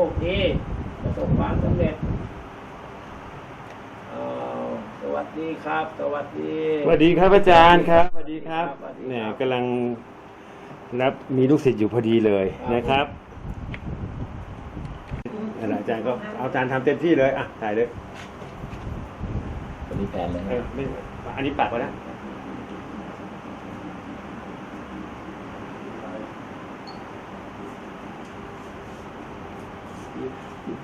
ชคดีประสบความสำเร็จอ้าวสวัสดีครับ สวัสดี สวัสดีครับอาจารย์ครับ สวัสดีครับสวัสดีเนี่ยครับกำลังรับมีลูกศิษย์อยู่พอดีเลยครับนะครับนั่นแหละอาจารย์ก็เอาอาจารย์ทำเต็มที่เลย อะ ถ่ายเลยวันนี้แฟนเลยเออไม่อันนี้ปัดไว้นะ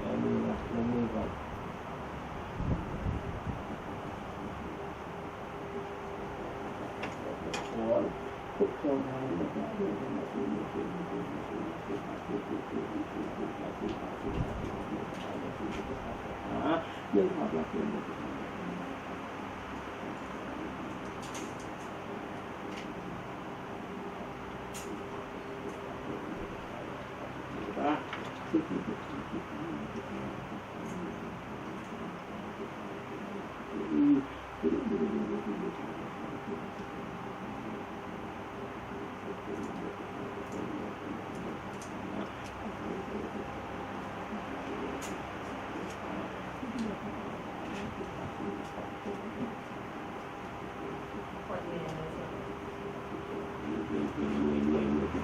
เอามือก่อนเอามือก่อนโอ้ยทุกคนหา เรื่องความรักเ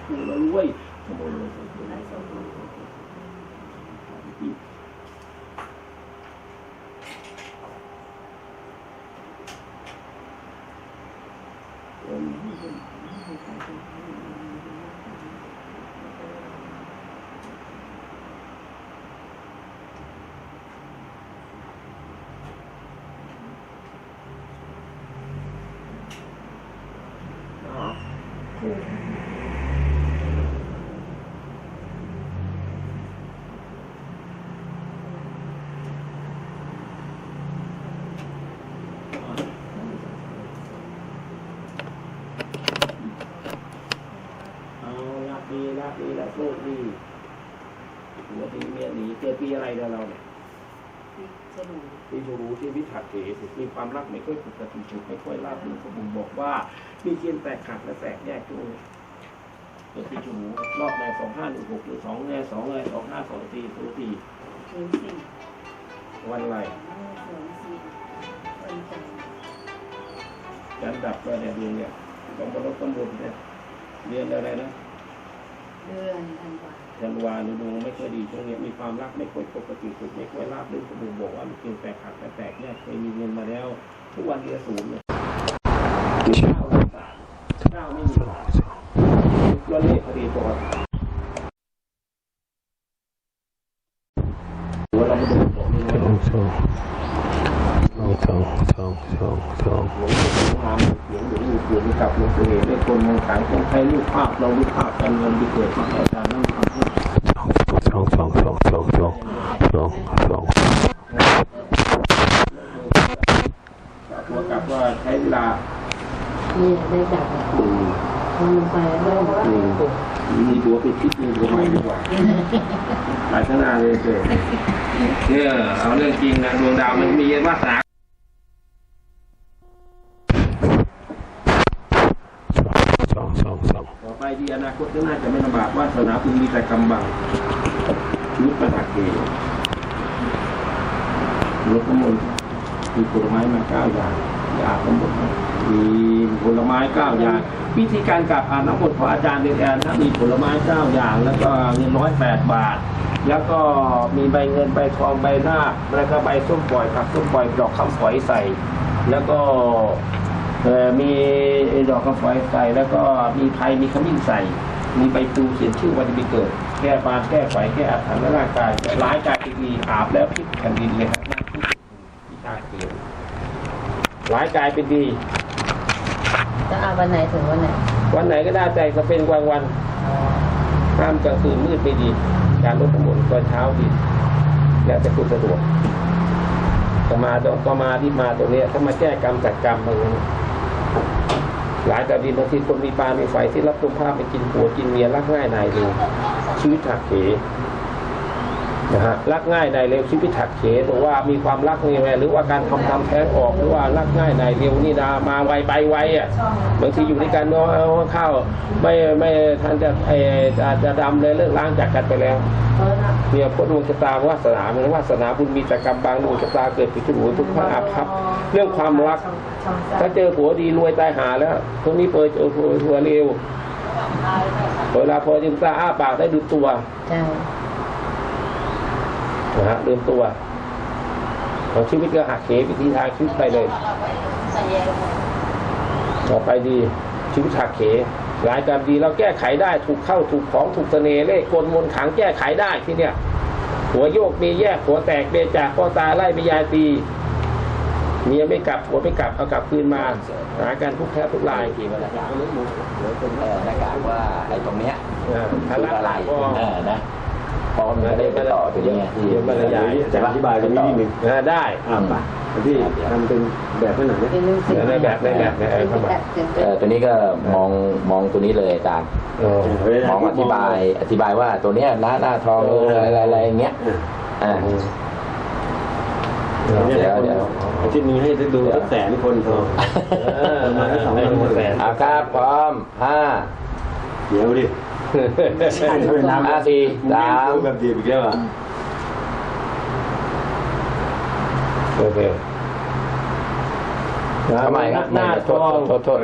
รื่องอะ รวยขโมยเลยเอา ละดีละดีละโชคดีหัวดีเมียหนีเจอปีอะไรเดี๋ยวเราเนี่ยจะดูปีฉลูที่วิถักเถมีความรักไม่ค่อยปกติสุขไม่ค่อยราบรื่นสมบูรณ์บอกว่า มีเกณฑ์แตกหักและแตกแยกด้วยเกิดปีฉลูรอบในสองห้าหนึ่งหกหรือสองในสองในสองห้าสองสี่สองสี่ศูนย์สี่วันอะไรศูนย์สี่วันจันทร์จันทร์ดับก็เนี่ยเดือนเนี่ยสองบรรลุตำบลเนี่ยเรียนอะไรนะ เดือนธันวาธันวาฤดูไม่ค่อยดีช่วงเนี้ยมีความรักไม่ค่อยปกติสุขไม่ค่อยราบรื่นสมบูรณ์บอกว่ามีเกณฑ์แตกหักและแตกแยกเคยมีเงินมาแล้ว ทุกวันเรียนศูนย์เนี่ยเก้าเลยเก้าไม่มีตัวเลขพอดีตัวหัวเราไม่ดูบอกนี่ สนะองสองสองสองสองสองหลวงปู่หามหลวงปู่หลวงกับหลวงปู่เอกได้คนมองขายคนใช้รูปภาพเรารูปภาพการเงินที่เกิดมาอาจารย์นั่งทำให้สองสองสองสองสองสองสองตัวกับว่าใช้เวลานี่ได้จับอืมทำไปแล้วอืม มีตัวไปคิดมีตัวใหม่ดีกว่าหลายขนาเลยเกิดเนี่ยเอาเรื่องจริงนะดวงดาวมันมีวาสนาสองสองสองต่อไปที่อนาคตก็น่าจะไม่ลำบากวาสนาคุณมีแต่กำบังชีวิตประทักเกรถน้ำมนต์มีผลไม้มาเก้าอย่าง ยาทั้งหมดมีผลไม้เก้าอย่าง วิธีการกราบอานน้ำมนต์ของอาจารย์เดนแอนนะมีผลไม้เก้าอย่าง แล้วก็เงินร้อยแปดบาท แล้วก็มีใบเงินใบทองใบหน้า แล้วก็ใบส้มปล่อยผักส้มปล่อยดอกคำฝอยใส่ แล้วก็เอ่อมีดอกคำฝอยใส่ แล้วก็มีไพรมีขมิ้นใส่มีใบตูเขียนชื่อวันที่เกิด แก้ปานแก้ไขแก้อาถรรพ์และร่างกายร้ายกายดีอาบแล้วพลิกแผ่นดินเลยครับหน้าที่พิชาเขียน ร้ายกายเป็นดี จะเอาวันไหนถึงวันไหน วันไหนก็ได้แต่จะเป็นกลางวันห้ามกลางคืนมืดไม่ดี การลดน้ำมนต์ตอนเช้าดี แล้วแต่คุณสะดวกก็มาก็มาที่มาตรงเนี้ยถ้ามาแก้กรรมจัดกรรมตรงนั้นหลายกับดีบางทีคนมีปานมีไฟที่รับตุมภาพไปกินผัวกินเมียรักง่ายนายเร็วชีวิตถักเข นะฮะรักง่ายในเร็วชีวิถักเขบอว่ามีความรักนี่แหละหรือว่าการทำทำแท้งออกหรือว่ารักง่ายในเร็วนี่นามาไวไปไวอะบางทีอยู่ด้วยกันเนาะเอาข้าวไม่ไม่ทันจะไออาจะดำเลยเลิกล้างจากกันไปแล้วเนี่ยพ้นดวงชะตาวาสนาเหมือนวาสนาบุญมีแต่กรรมบางดวงชะตาเกิดปิดจุหูทุกพระอาภัพเรื่องความรัก ถ้าเจอผัวดีรวยตายหาแล้วคนนี้เปิดเจอผัวเร็วเวลาพอจิมตาอ้าปากได้ดูตัว นะฮะลืมตัว ของชีวิตก็หักเหวิธีทางชีวิตไปเลยต่อไปดีชีวิตหักเขหลายการดีเราแก้ไขได้ ถูกเข้าถูกของถูกเสน่ห์เล่ห์กลมนต์ขังแก้ไขได้ที่เนี่ย หัวโยกมีแยกหัวแตกเบจากพ่อตาไล่ไปยายตีเมียไม่กลับหัวไม่กลับเอากลับคืนมาหากันทุกแท้ทุกลายกี่วันละอย่างเออหน้ากากว่าไอ้ตรงเนี้ยอ่าคืทาอรักอะไรก็เออนะเพราะมันไม่ได้ไปต่อตรงนี้ไงที่เดี๋ยวบรรยายใช่ปะอธิบายตรงนี้นิดนึงอ่าได้อ่าไปพี่ทำเป็นแบบขนาดนี้เป็นลูกศิษย์ในแบบในแบบในเออเข้ามาแบบถึงเออตัวนี้ก็มองมองตัวนี้เลยอาจารย์เออมองอธิบายอธิบายว่าตัวเนี้ยหน้าหน้าทองอะไรอะไรอะไรอย่างเงี้ยอ่าเนี่ยเดี๋ยวเดี๋ยวอาทิตย์นี้ให้ได้ดูสักแสนคนพอเออประมาณสองพันแสนเอาครับพร้อมห้าเดี๋ยวดิ ห้าสี่สามแบบดีอีกแล้วอะโอเคทำไมครับหน้าโททษองโทษโทษ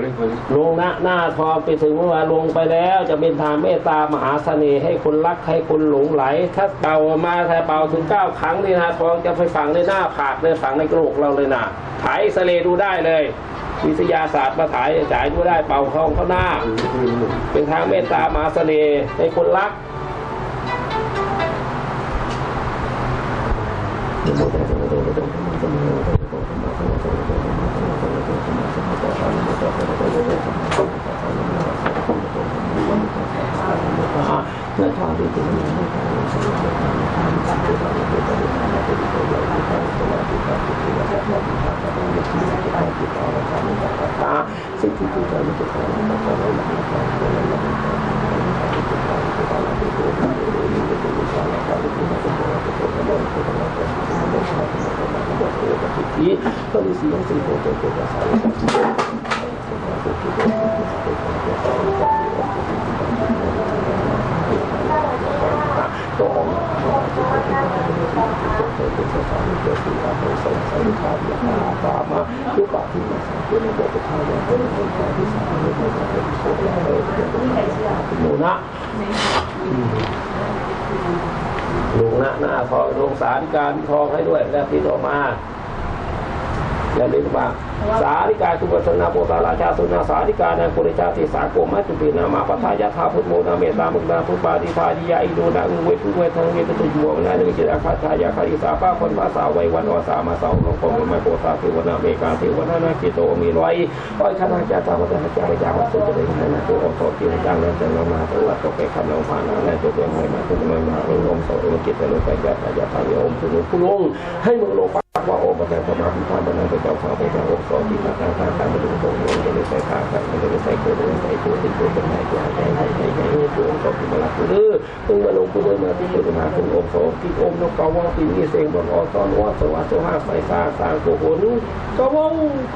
ลงหน้าหน้าทองไปถึงเมื่อวานลงไปแล้วจะเป็นทางเมตตามหาเสน่ห์ให้คนรักให้คนหลงไหล ถ้าเป่ามาถ้าเป่าถึงเก้าครั้งนี่นะทองจะไปฝังในหน้าผากเลยฝังในกระโหลกเราเลยนะถ่ายเอ็กซเรย์ดูได้เลย วิทยาศาสตร์มาถ่ายฉายดูได้เป่าทองเข้าหน้า เป็นทางเมตตามหาเสน่ห์ให้คนรัก ตาสิ่งที่ผู้ใจมันจะขอ ที่ก็มีสิ่งสิ่งที่จะเกิดขึ้นก็ออกมาตามมาลูกปากที่มาสอนเป็นบอกทางอย่างเป็นคนที่สาหนูนะลุงนะหน้าทองลงสารการทองให้ด้วยแล้วที่ออกมา และเรียกว่าสาริกาสุวัฒนาโปตาราชาสุนาสาริกานังปุริชาติสาโกมัจจุปินามาปทายาธาพุทโมนาเมตามุกนาทุปาติทายิยาอิโดนาอุเวทุเวทังเวตุตุยวงนาเนจิราคาทายาคาริสาป้าคนมาสาวัยวันวสามาสาวลงคงมาโปตาเทวนาเมกาเทวนานาคิโตมีไว้ก้อยขนาจาตาวัตนาจาริยาวัสุจริตนาตัวอโตกิจจังนั้นจะนมาตัวตกไปคำลงผ่านอะไรตัวเดียวไม่มาตัวไม่มาลงโสเอจิตลงไปยาตายาทายอมสุนุคุลงให้มึงลงปาก ว่าโอปะแต่สมาธิธรรมนันเป็นเจ้าข้าพเจ้าอกสอที่มาตาตาตางมาดูตรงนี้จะได้ใส่ขาครับจะได้ใส่โคดใส่โคติโคเป็นไหนตัวใจใจใจใจตัวองค์สอที่มาลักคือตึงมาลงกูเดินมาที่ตัวมาถึงองค์สอที่องค์นกกาวาที่มีเสียงบนอสอนวัดสวัสดิ์สหาใส่สาสางโกโหนุกาวา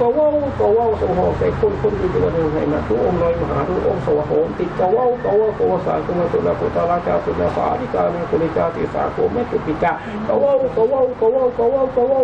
กาวกาวสงหใส่คนคนที่ตัวนึงให้มาตัวองค์ลอยมหาตัวองค์สวะโหติดกาวากาวากาวาสากุมาตุลาปุตตาราชาสุนาสาธิกาเนกุลิกาติสาโกไม่ตุปิกากาวากาวากาวากาวากาว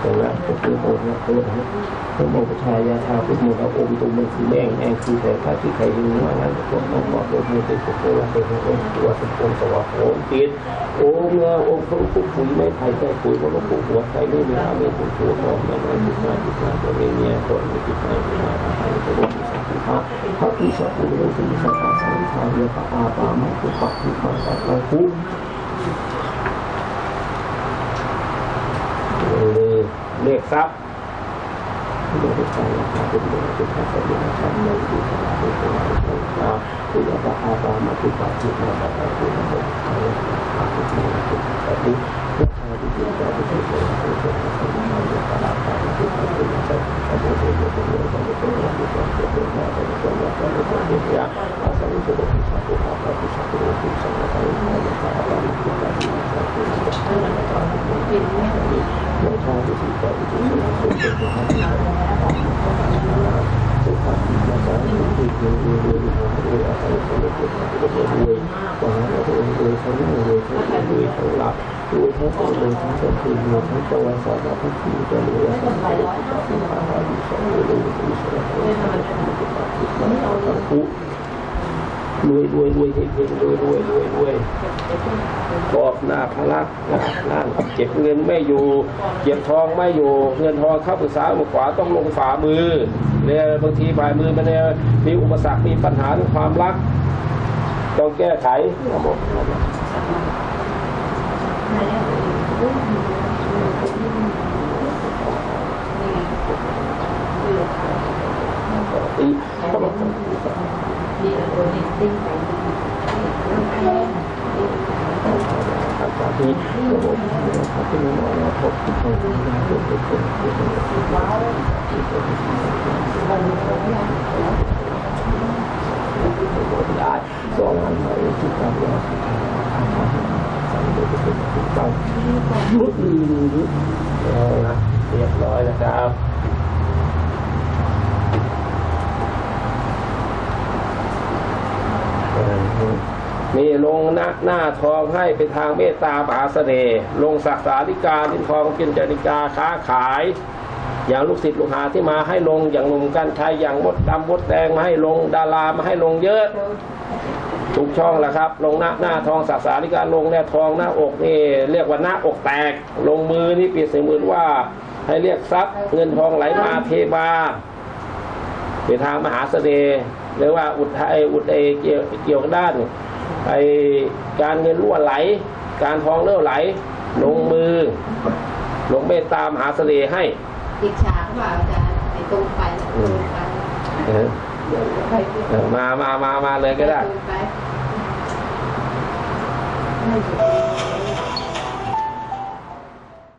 โตโตนะตรงนั้นก็คือโตนะโตนะพระโมกชายาชาพุทธโมกโอวิตุมันคือแม่งแม่งคือแต่ถ้าที่ใครรู้ว่างั้นก็ต้องบอกโดยมือเป็นโตว่าเป็นองค์ตัวเป็นองค์สวัสดิ์โองค์จิตโอ้เมื่อองค์พระผู้ปุ๋ยไม่ไผ่ใจปุ๋ยพระผู้หัวใจไม่มีอาเมตุโตทองไม่ไม่จุดมาจุดมาตัวเมียคนไม่จุดมาจุดมาอาหาตัวมีสักพระพระที่สัพพุทธสิ่สักกาสังขารเรียกอาปามาคือปักที่มาสักการพุ เรียกทรัพย์อ่า ต้องที่รวยรวยรวยรวยอะไรก็รวยรวยรวยรวยกว่าเรารวยรวยทั้งรวยทั้งรวยทั้งหลับรวยทั้งตัวรวยทั้งตัวคือรวยทั้งตัวสารพัดที่จะรวยทั้งตัวที่มาหาดิฉันรวยรวยรวยสารพัดที่มาหาดิฉันทั้งคู่ รวยรวยรวยเฮงเฮงรวยรวยรวยรวยกอบหน้าพลักนั่งเก็บเงินไม่อยู่ เก็บทองไม่อยู่ เงินทองเข้าปรึกษามือขวาต้องลงฝ่ามือเนี่ยบางทีฝ่ามือมันเนี่ยมีอุปสรรคมีปัญหาเรื่องความรัก ต้องแก้ไขระ มีโอนิสติ้งไปครับตอนที่ระบบนะครับที่มีหมอแล้วพบที่ต้องดูแลตัวเป็นคนที่เป็นคนว้าวที่เป็นคนได้สองอันไหนที่ต้องรอที่ต้องทำสั่งโดยเป็นถูกต้องยุดดียุดแล้วนะเรียบร้อยแล้วครับ มีลงหน้าหน้าทองให้เป็นทางเมตตามหาเสน่ลงศักดิ์สาธิการลิ้นทองกินจริกาค้าขาย อย่างลูกศิษย์ลูกหาที่มาให้ลงอย่างหนุ่มกันชัยอย่างมดดำมดแดงมาให้ลงดารามาให้ลงเยอะทุกช่องแหละครับ ลงหน้าหน้าทองศักดิ์สาธิการลงเนี่ยทองหน้าอกนี่เรียกว่าหน้าอกแตก ลงมือนี่เปรียบเสมือนว่า ให้เรียกทรัพย์เงินทองไหลมาเทมา เป็นทางมหาเสน่ห์หรือว่าอุดไออุดไอเกี่ยวเกี่ยวกับด้านไอการเงินรั่วไหล การทองเลื่อไหล ลงมือ ลงเมตตามหาเสน่ห์ให้อิจฉาว่าอาจารย์ไอ้ตรงไปตรงไปเออเดี๋ยวไปเออมามามามาเลยก็ได้